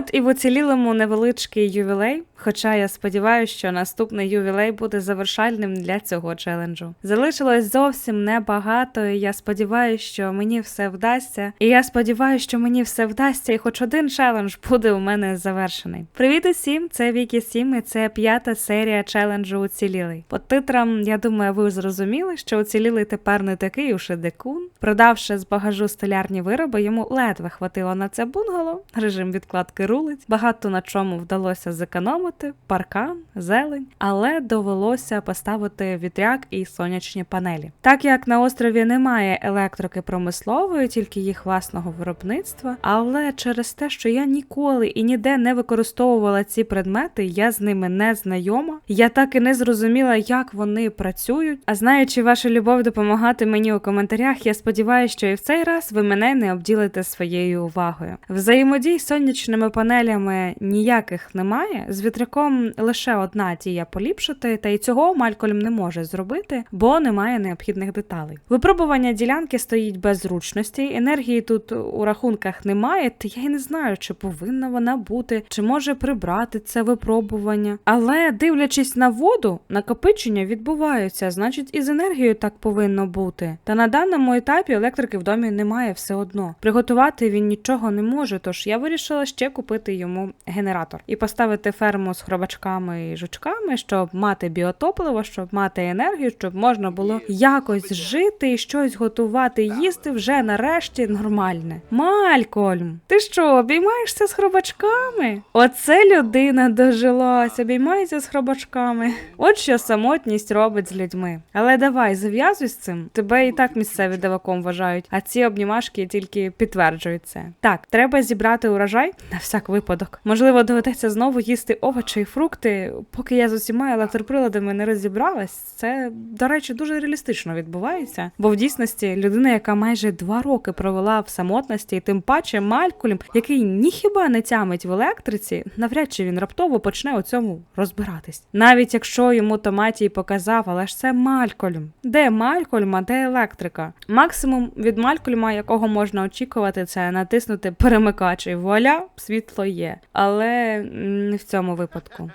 От і в уцілілому невеличкий ювілей. Хоча я сподіваюся, що наступний ювілей буде завершальним для цього челенджу. Залишилось зовсім небагато, і я сподіваюся, що мені все вдасться. І я сподіваюся, що мені все вдасться, і хоч один челендж буде у мене завершений. Привіт усім! Це Вікі Сім, і це п'ята серія челенджу Уцілілий. По титрам, я думаю, ви зрозуміли, що уцілілий тепер не такий уж і дикун. Продавши з багажу столярні вироби, йому ледве хватило на це бунгало. Режим відкладки рулить. Багато на чому вдалося зекономити, паркан, зелень, але довелося поставити вітряк і сонячні панелі. Так як на острові немає електрики промислової, тільки їх власного виробництва. Але через те, що я ніколи і ніде не використовувала ці предмети, я з ними не знайома. Я так і не зрозуміла, як вони працюють. А знаючи вашу любов допомагати мені у коментарях, я сподіваюся, що і в цей раз ви мене не обділите своєю увагою. Взаємодій з сонячними панелями ніяких немає. З вітряком лише одна дія поліпшити, та й цього Малькольм не може зробити, бо немає необхідних деталей. Випробування ділянки стоїть без зручності, енергії тут у рахунках немає, та я й не знаю, чи повинна вона бути, чи може прибрати це випробування. Але дивлячись на воду, накопичення відбуваються, значить, і з енергією так повинно бути. Та на даному етапі електрики в домі немає все одно. Приготувати він нічого не може, тож я вирішила ще купити йому генератор і поставити ферму з хробачками і жучками, щоб мати біотопливо, щоб мати енергію, щоб можна було якось жити і щось готувати, їсти вже нарешті нормальне. Малькольм, ти що, обіймаєшся з хробачками? Оце людина дожилась, обіймається з хробачками. От що самотність робить з людьми. Але давай, зав'язуй з цим. Тебе і так місцеві диваком вважають, а ці обнімашки тільки підтверджують це. Так, треба зібрати урожай на всяк випадок. Можливо, доведеться знову їсти овочі і фрукти, поки я з усіма електроприладами не розібралась. Це, до речі, дуже реалістично відбувається. Бо в дійсності людина, яка майже два роки провела в самотності, і тим паче Малькольм, який ніхіба не тямить в електриці, навряд чи він раптово почне у цьому розбиратись. Навіть якщо йому Томатій показав, але ж це Малькольм. Де Малькольм, а де електрика? Максимум від Малькольма, якого можна очікувати, це натиснути перемикач, і вуаля, світло є. Але не в цьому випадку.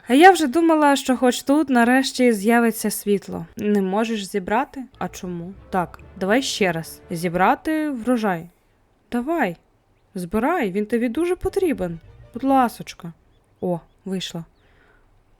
А я вже думала, що хоч тут нарешті з'явиться світло. Не можеш зібрати? А чому? Так, давай ще раз. Зібрати врожай. Давай, збирай, він тобі дуже потрібен. Будь ласочка. О, вийшло.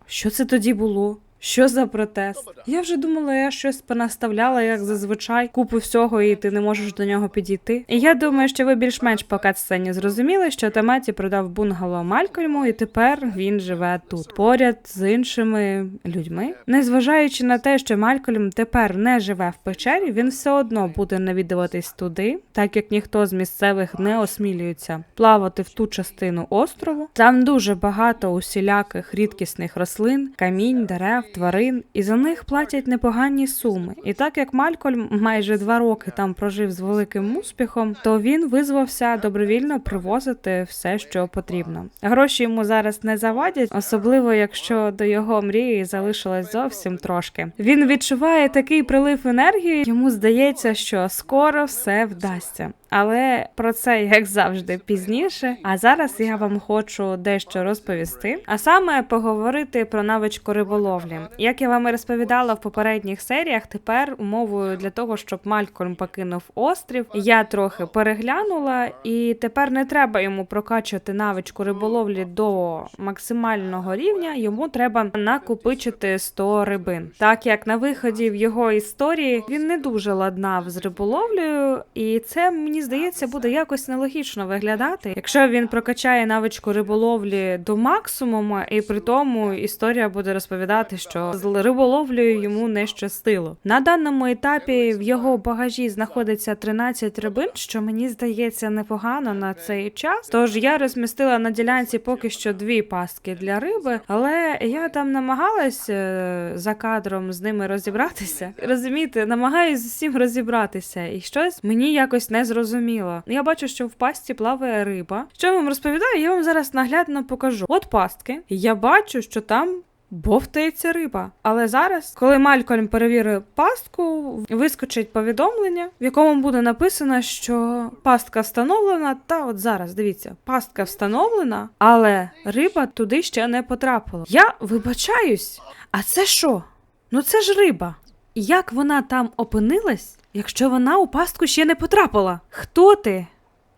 Що це тоді було? Що за протест? Я вже думала, я щось понаставляла, як зазвичай, купу всього, і ти не можеш до нього підійти. І я думаю, що ви більш-менш по катсцені зрозуміли, що Томаті продав бунгало Малькольму, і тепер він живе тут, поряд з іншими людьми. Незважаючи на те, що Малькольм тепер не живе в печері, він все одно буде навідуватись туди, так як ніхто з місцевих не осмілюється плавати в ту частину острову. Там дуже багато усіляких рідкісних рослин, камінь, дерев, тварин, і за них платять непогані суми. І так як Малькольм майже два роки там прожив з великим успіхом, то він визвався добровільно привозити все, що потрібно. Гроші йому зараз не завадять, особливо якщо до його мрії залишилось зовсім трошки. Він відчуває такий прилив енергії, йому здається, що скоро все вдасться. Але про це, як завжди, пізніше. А зараз я вам хочу дещо розповісти, а саме поговорити про навичку риболовлі. Як я вам і розповідала в попередніх серіях, тепер умовою для того, щоб Малькольм покинув острів, я трохи переглянула, і тепер не треба йому прокачувати навичку риболовлі до максимального рівня. Йому треба накопичити 100 рибин. Так як на виході в його історії він не дуже ладнав з риболовлею, і це мені здається буде якось нелогічно виглядати, якщо він прокачає навичку риболовлі до максимуму, і при тому історія буде розповідати, що з риболовлею йому не щастило. На даному етапі в його багажі знаходиться 13 рибин, що мені здається непогано на цей час. Тож я розмістила на ділянці поки що дві пастки для риби, але я там намагалась е, за кадром з ними розібратися. Розумієте, намагаюсь з усім розібратися, і щось мені якось не зрозуміло. Я бачу, що в пастці плаває риба. Що я вам розповідаю, я вам зараз наглядно покажу. От пастки. Я бачу, що там бовтається риба. Але зараз, коли Малькольм перевірив пастку, вискочить повідомлення, в якому буде написано, що пастка встановлена. Та от зараз дивіться, пастка встановлена, але риба туди ще не потрапила. Я вибачаюсь, а це що? Ну це ж риба. Як вона там опинилась, якщо вона у пастку ще не потрапила? Хто ти?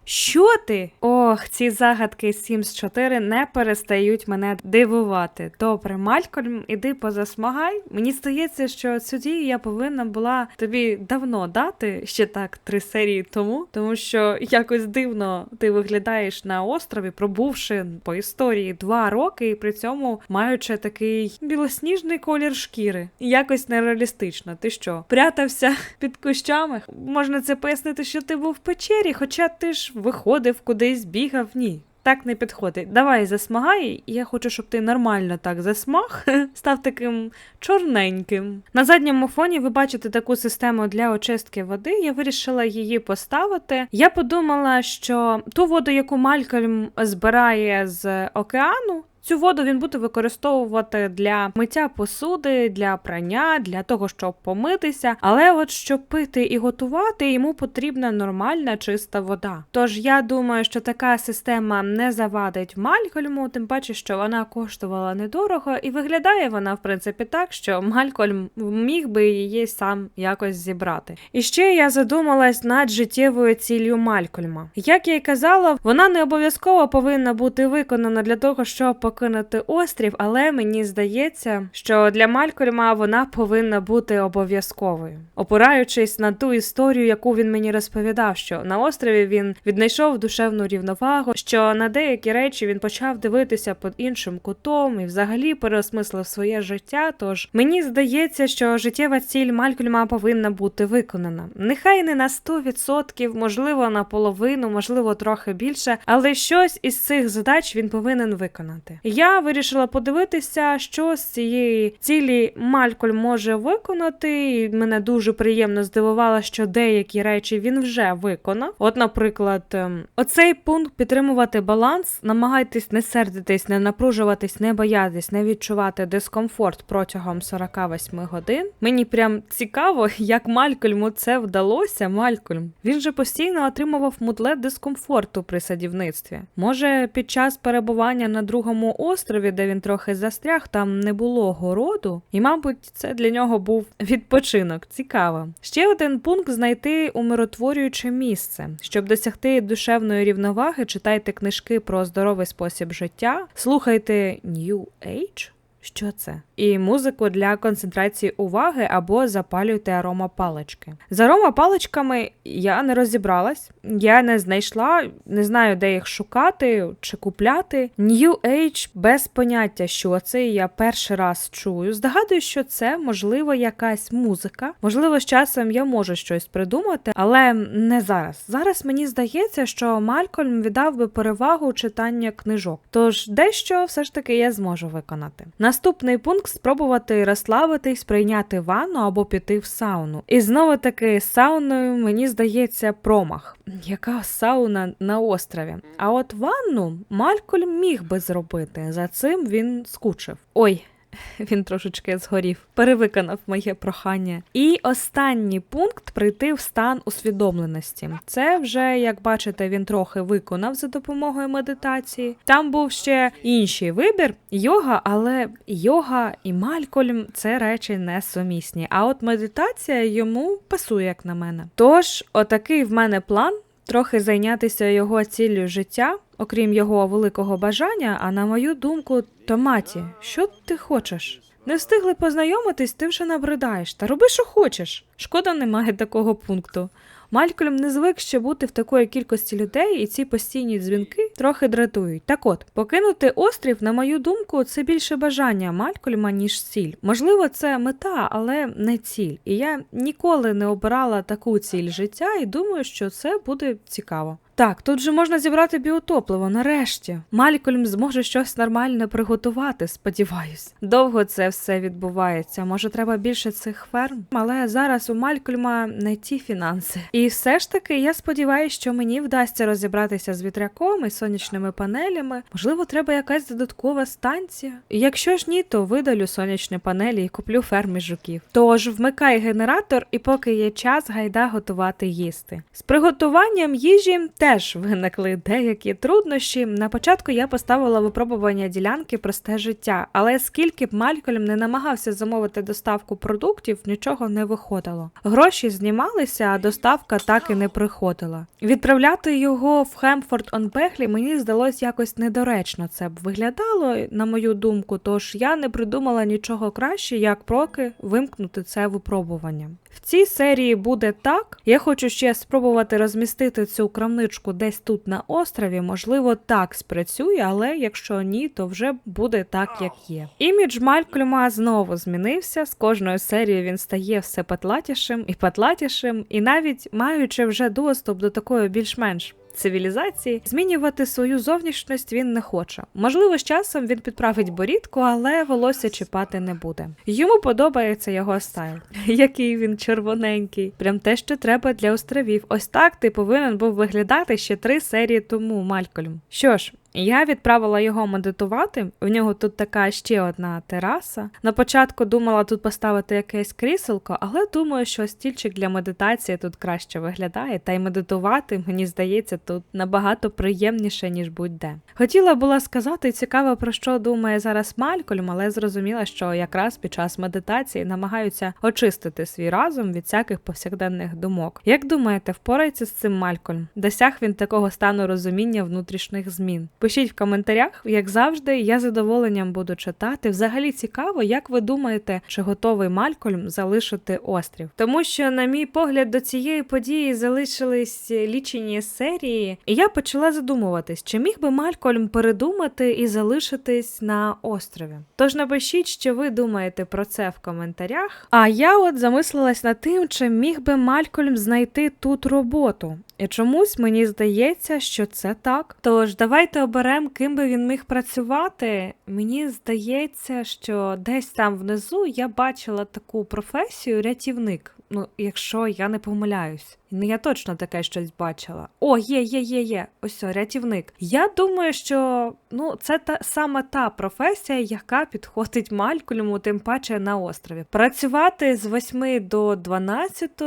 Що ти? Ох, ці загадки Sims 4 не перестають мене дивувати. Добре, Малькольм, іди позасмагай. Мені здається, що цю дію я повинна була тобі давно дати, ще так три серії тому, тому що якось дивно ти виглядаєш на острові, пробувши по історії два роки, і при цьому маючи такий білосніжний колір шкіри. Якось нереалістично. Ти що, прятався під кущами? Можна це пояснити, що ти був в печері, хоча ти ж виходив кудись, бігав. Ні. Так не підходить. Давай засмагай. Я хочу, щоб ти нормально так засмаг, став таким чорненьким. На задньому фоні ви бачите таку систему для очистки води. Я вирішила її поставити. Я подумала, що ту воду, яку Малькольм збирає з океану. Цю воду він буде використовувати для миття посуди, для прання, для того, щоб помитися. Але от щоб пити і готувати, йому потрібна нормальна чиста вода. Тож я думаю, що така система не завадить Малькольму, тим паче, що вона коштувала недорого, і виглядає вона, в принципі, так, що Малькольм міг би її сам якось зібрати. І ще я задумалась над життєвою ціллю Малькольма. Як я й казала, вона не обов'язково повинна бути виконана для того, щоб покинути острів, але мені здається, що для Малькольма вона повинна бути обов'язковою, опираючись на ту історію, яку він мені розповідав, що на острові він віднайшов душевну рівновагу, що на деякі речі він почав дивитися під іншим кутом і взагалі переосмислив своє життя. Тож мені здається, що життєва ціль Малькольма повинна бути виконана. Нехай не на 100%, можливо, на половину, можливо, трохи більше, але щось із цих задач він повинен виконати. Я вирішила подивитися, що з цієї цілі Малькольм може виконати. І мене дуже приємно здивувало, що деякі речі він вже виконав. От, наприклад, ем, оцей пункт підтримувати баланс, намагайтесь не сердитись, не напружуватись, не боятись, не відчувати дискомфорт протягом 48 годин. Мені прям цікаво, як Малькольму це вдалося. Малькольм він же постійно отримував мутле дискомфорту при садівництві. Може, під час перебування на другому острові, де він трохи застряг, там не було городу, і, мабуть, це для нього був відпочинок. Цікаво. Ще один пункт знайти умиротворююче місце. Щоб досягти душевної рівноваги, читайте книжки про здоровий спосіб життя, слухайте New Age. Що це? І музику для концентрації уваги або запалюйте аромапалички. З аромапаличками я не розібралась, я не знайшла, не знаю, де їх шукати чи купляти. New Age без поняття, що це я перший раз чую. Здогадую, що це можливо якась музика. Можливо, з часом я можу щось придумати, але не зараз. Зараз мені здається, що Малькольм віддав би перевагу читання книжок. Тож дещо все ж таки я зможу виконати. Наступний пункт спробувати розслабитись, прийняти ванну або піти в сауну. І знову таки сауною мені здається промах. Яка сауна на острові? А от ванну Малькольм міг би зробити. За цим він скучив. Ой. Він трошечки згорів, перевиконав моє прохання. І останній пункт прийти в стан усвідомленості. Це вже, як бачите, він трохи виконав за допомогою медитації. Там був ще інший вибір йога, але йога і Малькольм це речі несумісні. А от медитація йому пасує, як на мене. Тож, отакий в мене план. Трохи зайнятися його ціллю життя, окрім його великого бажання, а на мою думку, Томаті, що ти хочеш? Не встигли познайомитись, ти вже набридаєш. Та роби, що хочеш. Шкода, немає такого пункту. Малькольм не звик ще бути в такої кількості людей, і ці постійні дзвінки трохи дратують. Так от, покинути острів, на мою думку, це більше бажання Малькольма, ніж ціль. Можливо, це мета, але не ціль. І я ніколи не обирала таку ціль життя і думаю, що це буде цікаво. Так, тут же можна зібрати біотопливо, нарешті. Малькольм зможе щось нормальне приготувати, сподіваюсь. Довго це все відбувається. Може, треба більше цих ферм, але зараз у Малькольма не ті фінанси. І все ж таки, я сподіваюся, що мені вдасться розібратися з вітряком і сонячними панелями. Можливо, треба якась додаткова станція. Якщо ж ні, то видалю сонячні панелі і куплю фермі жуків. Тож вмикай генератор, і поки є час, гайда готувати їсти. З приготуванням їжі теж виникли деякі труднощі. На початку я поставила випробування ділянки просте життя, але скільки б Малькольм не намагався замовити доставку продуктів, нічого не виходило. Гроші знімалися, а доставка так і не приходила. Відправляти його в Хемфорд он Бехлі мені здалось якось недоречно. Це б виглядало, на мою думку, тож я не придумала нічого краще, як проки вимкнути це випробування. В цій серії буде так. Я хочу ще спробувати розмістити цю крамничку десь тут на острові. Можливо, так спрацює, але якщо ні, то вже буде так, як є. Імідж Малькольма знову змінився. З кожною серією він стає все патлатішим і патлатішим, і навіть маючи вже доступ до такої більш-менш цивілізації, змінювати свою зовнішність він не хоче. Можливо, з часом він підправить борідку, але волосся чіпати не буде. Йому подобається його стайл, який він червоненький. Прям те, що треба для островів. Ось так ти повинен був виглядати ще три серії тому, Малькольм. Що ж. Я відправила його медитувати. В нього тут така ще одна тераса. На початку думала тут поставити якесь кріселко, але думаю, що стільчик для медитації тут краще виглядає, та й медитувати, мені здається, тут набагато приємніше, ніж будь-де. Хотіла була сказати цікаво, про що думає зараз Малькольм, але зрозуміла, що якраз під час медитації намагаються очистити свій разум від всяких повсякденних думок. Як думаєте, впорається з цим Малькольм? Досяг він такого стану розуміння внутрішніх змін? Пишіть в коментарях, як завжди, я задоволенням буду читати. Взагалі цікаво, як ви думаєте, чи готовий Малькольм залишити острів? Тому що, на мій погляд, до цієї події залишились лічені серії, і я почала задумуватись, чи міг би Малькольм передумати і залишитись на острові. Тож напишіть, що ви думаєте про це в коментарях. А я от замислилась над тим, чи міг би Малькольм знайти тут роботу. І чомусь мені здається, що це так. Тож давайте оберемо, ким би він міг працювати. Мені здається, що десь там внизу я бачила таку професію рятівник. Ну, якщо я не помиляюсь. Ну, я точно таке щось бачила. О, є, є, є, є. Ось о, рятівник. Я думаю, що ну, це та саме та професія, яка підходить Малькольму, тим паче на острові. Працювати з 8 до 12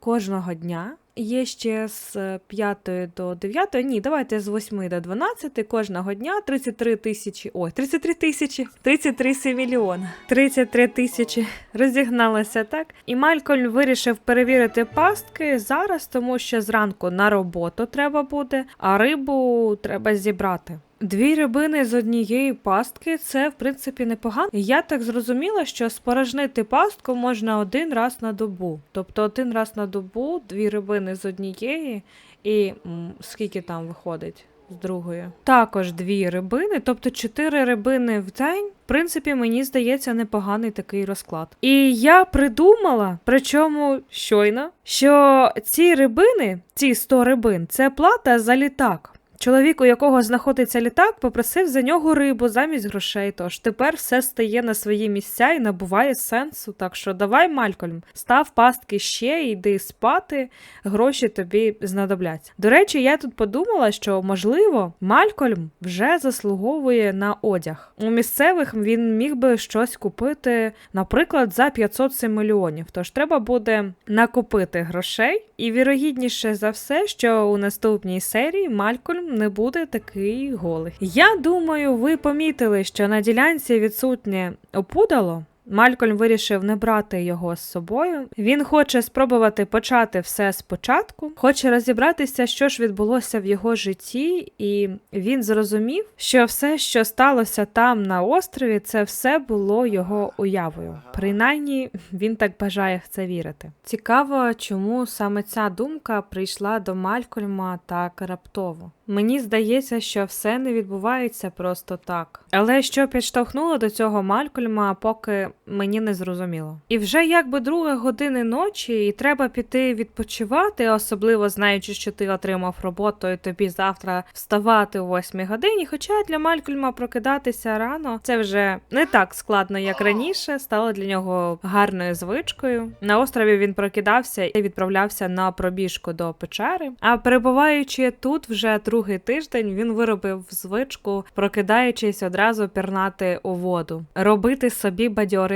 кожного дня. Є ще з 5 до 9, ні, давайте з 8 до 12 кожного дня 33 тисячі, ой, 33 тисячі, 33 мільйона, 33 тисячі розігналася так. І Малькольм вирішив перевірити пастки зараз, тому що зранку на роботу треба буде, а рибу треба зібрати. Дві рибини з однієї пастки це в принципі непогано. Я так зрозуміла, що спорожнити пастку можна один раз на добу. Тобто один раз на добу дві рибини з однієї, і м, скільки там виходить з другої? Також дві рибини, тобто чотири рибини в день. В принципі, мені здається, непоганий такий розклад. І я придумала, причому щойно, що ці рибини, ці 100 рибин, це плата за літак. Чоловік, у якого знаходиться літак, попросив за нього рибу замість грошей. Тож тепер все стає на свої місця і набуває сенсу. Так що давай, Малькольм, став пастки ще, йди спати, гроші тобі знадобляться. До речі, я тут подумала, що можливо Малькольм вже заслуговує на одяг. У місцевих він міг би щось купити, наприклад, за 507 мільйонів. Тож треба буде накопити грошей, і вірогідніше за все, що у наступній серії Малькольм не буде такий голий. Я думаю, ви помітили, що на ділянці відсутнє опудало. Малькольм вирішив не брати його з собою. Він хоче спробувати почати все спочатку, хоче розібратися, що ж відбулося в його житті, і він зрозумів, що все, що сталося там на острові, це все було його уявою. Принаймні, він так бажає в це вірити. Цікаво, чому саме ця думка прийшла до Малькольма так раптово. Мені здається, що все не відбувається просто так. Але що підштовхнуло до цього Малькольма, поки мені не зрозуміло. І вже якби друга години ночі, і треба піти відпочивати, особливо знаючи, що ти отримав роботу, і тобі завтра вставати о 8 годині. Хоча для Малькольма прокидатися рано це вже не так складно, як раніше, стало для нього гарною звичкою. На острові він прокидався і відправлявся на пробіжку до печери. А перебуваючи тут вже другий тиждень, він виробив звичку, прокидаючись одразу пірнати у воду, робити собі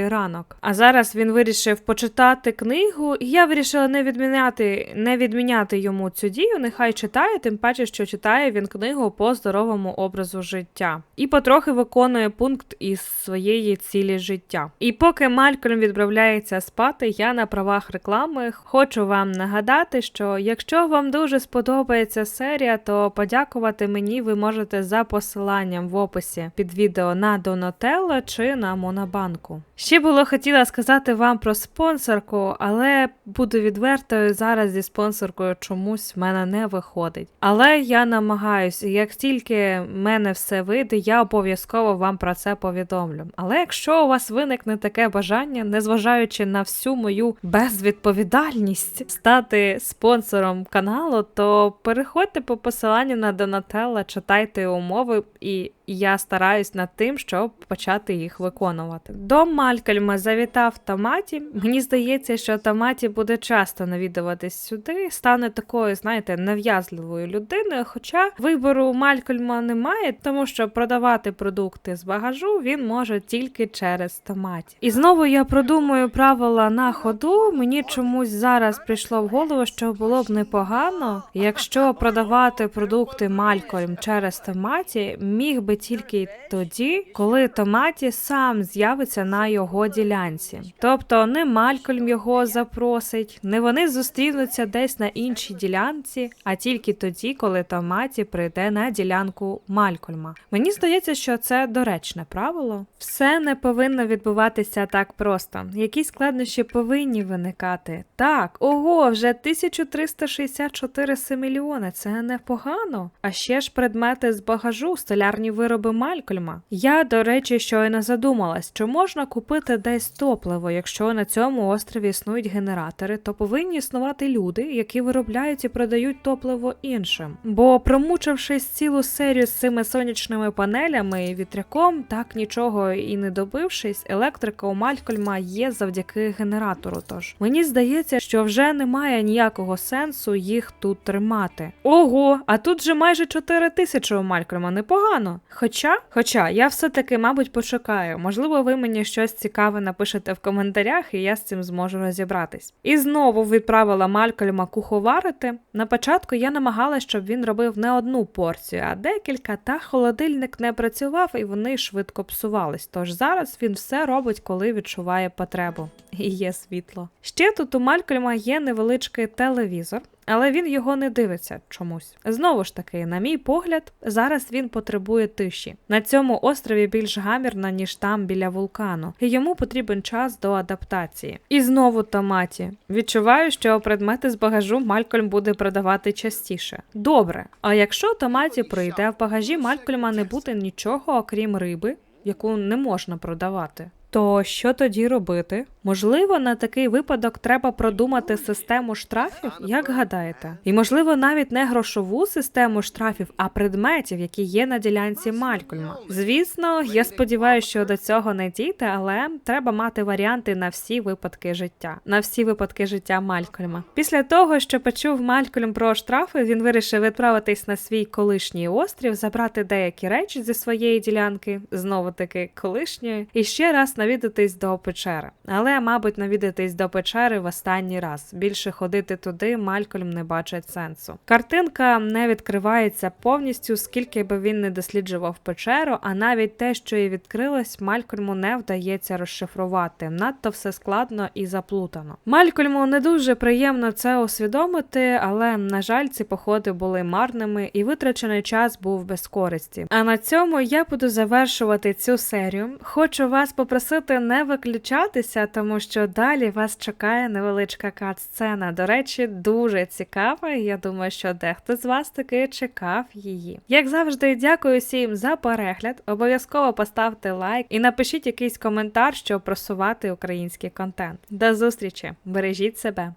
бадьорий ранок. А зараз він вирішив почитати книгу, і я вирішила не відміняти, не відміняти йому цю дію. Нехай читає, тим паче, що читає він книгу по здоровому образу життя і потрохи виконує пункт із своєї цілі життя. І поки Малькольм відправляється спати, я на правах реклами хочу вам нагадати, що якщо вам дуже сподобається серія, то подякувати мені ви можете за посиланням в описі під відео на Donatello чи на Монобанку. Ще було хотіла сказати вам про спонсорку, але буду відвертою зараз зі спонсоркою чомусь в мене не виходить. Але я намагаюся, як тільки в мене все вийде, я обов'язково вам про це повідомлю. Але якщо у вас виникне таке бажання, незважаючи на всю мою безвідповідальність стати спонсором каналу, то переходьте по посиланню на Донателла, читайте умови і. Я стараюсь над тим, щоб почати їх виконувати. До Малькольма завітав Томаті. Мені здається, що Томаті буде часто навідуватись сюди, стане такою, знаєте, нав'язливою людиною. Хоча вибору Малькольма немає, тому що продавати продукти з багажу він може тільки через Томаті. І знову я продумую правила на ходу. Мені чомусь зараз прийшло в голову, що було б непогано, якщо продавати продукти Малькольм через Томаті, міг би тільки тоді, коли Томаті сам з'явиться на його ділянці. Тобто не Малькольм його запросить, не вони зустрінуться десь на іншій ділянці, а тільки тоді, коли Томаті прийде на ділянку Малькольма. Мені здається, що це доречне правило. Все не повинно відбуватися так просто. Якісь складнощі повинні виникати. Так, ого, вже 1364 семільйони. Це непогано. А ще ж предмети з багажу, столярні вироби Малькольма. Я, до речі, щойно задумалась, чи можна купити десь топливо, якщо на цьому острові існують генератори, то повинні існувати люди, які виробляють і продають топливо іншим. Бо промучившись цілу серію з цими сонячними панелями і вітряком, так нічого і не добившись, електрика у Малькольма є завдяки генератору. Тож мені здається, що вже немає ніякого сенсу їх тут тримати. Ого, а тут же майже 4 тисячі у Малькольма, непогано. Хоча, хоча я все-таки, мабуть, почекаю. Можливо, ви мені щось цікаве напишете в коментарях, і я з цим зможу розібратись. І знову відправила Малькольма куховарити. На початку я намагалась, щоб він робив не одну порцію, а декілька, та холодильник не працював і вони швидко псувались. Тож зараз він все робить, коли відчуває потребу. І є світло. Ще тут у Малькольма є невеличкий телевізор. Але він його не дивиться чомусь. Знову ж таки, на мій погляд, зараз він потребує тиші. На цьому острові більш гамірно, ніж там біля вулкану, і йому потрібен час до адаптації. І знову томаті. Відчуваю, що предмети з багажу Малькольм буде продавати частіше. Добре. А якщо томаті прийде, в багажі Малькольма не буде нічого, окрім риби, яку не можна продавати. То що тоді робити? Можливо, на такий випадок треба продумати систему штрафів, як гадаєте? І можливо, навіть не грошову систему штрафів, а предметів, які є на ділянці Малькольма. Звісно, я сподіваюся, що до цього не дійде, але треба мати варіанти на всі випадки життя, на всі випадки життя Малькольма. Після того, що почув Малькольм про штрафи, він вирішив відправитись на свій колишній острів, забрати деякі речі зі своєї ділянки, знову таки колишньої, і ще раз навідатись до печери. Але, мабуть, навідатись до печери в останній раз. Більше ходити туди Малькольм не бачить сенсу. Картинка не відкривається повністю, скільки би він не досліджував печеру, а навіть те, що і відкрилось, Малькольму не вдається розшифрувати. Надто все складно і заплутано. Малькольму не дуже приємно це усвідомити, але на жаль, ці походи були марними і витрачений час був без користі. А на цьому я буду завершувати цю серію. Хочу вас попросити попросити не виключатися, тому що далі вас чекає невеличка кат-сцена. До речі, дуже цікава. і Я думаю, що дехто з вас таки чекав її. Як завжди, дякую всім за перегляд. Обов'язково поставте лайк і напишіть якийсь коментар, щоб просувати український контент. До зустрічі! Бережіть себе!